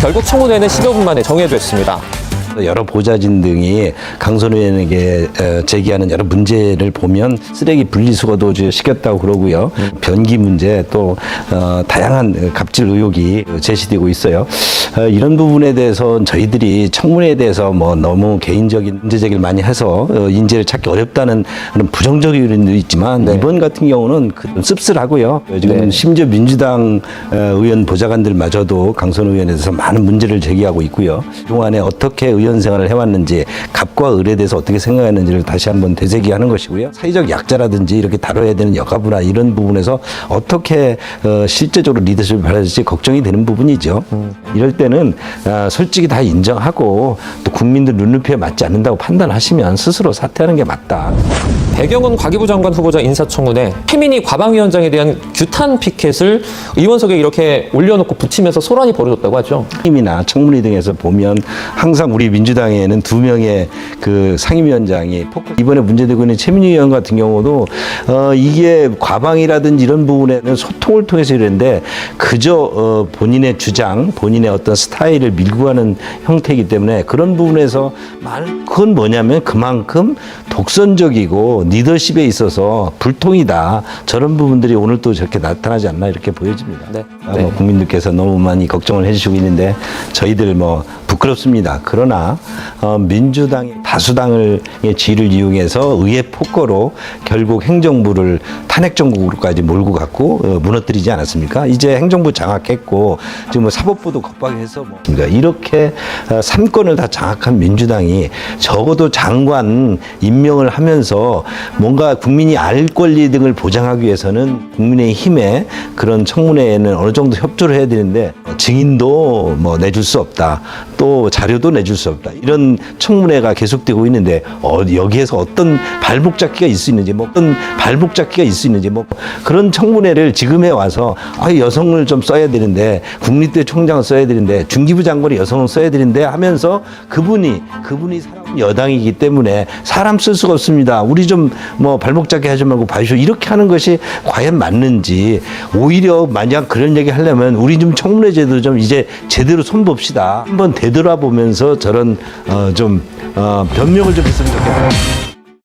결국 청문회는 10여 분 만에 정해졌습니다. 여러 보좌진 등이 강선 의원에게 어, 제기하는 여러 문제를 보면 쓰레기 분리수거도 시켰다고 그러고요. 변기 문제 또 어, 다양한 갑질 의혹이 제시되고 있어요. 어, 이런 부분에 대해서 저희들이 청문회에 대해서 뭐 너무 개인적인 문제 제기를 많이 해서 어, 인재를 찾기 어렵다는 그런 부정적인 의견도 있지만 이번 같은 경우는 그 씁쓸하고요. 지금 네. 심지어 민주당 어, 의원 보좌관들마저도 강선 의원에 대해서 많은 문제를 제기하고 있고요. 그동안에 어떻게 의원 생활을 해왔는지 갑과 을에 대해서 어떻게 생각했는지를 다시 한번 되새기하는 것이고요. 사회적 약자라든지 이렇게 다뤄야 되는 여가부나 이런 부분에서 어떻게 어, 실제적으로 리더십을 발휘할지 걱정이 되는 부분이죠. 이럴 때는 아, 솔직히 다 인정하고 또 국민들 눈높이에 맞지 않는다고 판단하시면 스스로 사퇴하는 게 맞다. 배경은 과기부 장관 후보자 인사청문회 최민희 과방위원장에 대한 규탄 피켓을 의원석에 이렇게 올려놓고 붙이면서 소란이 벌어졌다고 하죠. 상임이나 청문회 등에서 보면 항상 우리 민주당에는 두 명의 그 상임위원장이 이번에 문제되고 있는 최민희 의원 같은 경우도 어 이게 과방이라든지 이런 부분에는 소통을 통해서 이랬는데 그저 어 본인의 주장, 본인의 어떤 스타일을 밀고 가는 형태이기 때문에 그런 부분에서 말 그건 뭐냐면 그만큼 독선적이고 리더십에 있어서 불통이다 저런 부분들이 오늘 또 저렇게 나타나지 않나 이렇게 보여집니다. 네. 아, 뭐 네. 국민들께서 너무 많이 걱정을 해주시고 있는데 저희들 뭐 부끄럽습니다. 그러나 어, 민주당이 다수당의 지위를 이용해서 의회 폭거로 결국 행정부를 탄핵 정국으로까지 몰고 갔고 어, 무너뜨리지 않았습니까? 이제 행정부 장악했고 지금 뭐 사법부도 겁박해서 뭐 그러니까 이렇게 어, 삼권을 다 장악한 민주당이 적어도 장관 임명을 하면서 뭔가 국민이 알 권리 등을 보장하기 위해서는 국민의 힘에 그런 청문회에는 어느 정도 협조를 해야 되는데 증인도 뭐 내줄 수 없다. 또 자료도 내줄 수 없다. 이런 청문회가 계속되고 있는데 어, 여기에서 어떤 발목 잡기가 있을 수 있는지 뭐 어떤 발목 잡기가 있을 수 있는지 뭐 그런 청문회를 지금에 와서 아 여성을 좀 써야 되는데 국립대 총장을 써야 되는데 중기부 장관이 여성을 써야 되는데 하면서 그분이 그분이 사람 여당이기 때문에 사람 쓸 수가 없습니다. 우리 좀 뭐 발목 잡기 하지 말고 봐주시오. 이렇게 하는 것이 과연 맞는지 오히려 만약 그런 얘기 하려면 우리 좀 청문회 제도 좀 이제 제대로 손봅시다. 한번 되돌아보면서 저런 어, 좀 어, 변명을 좀 했으면 좋겠다.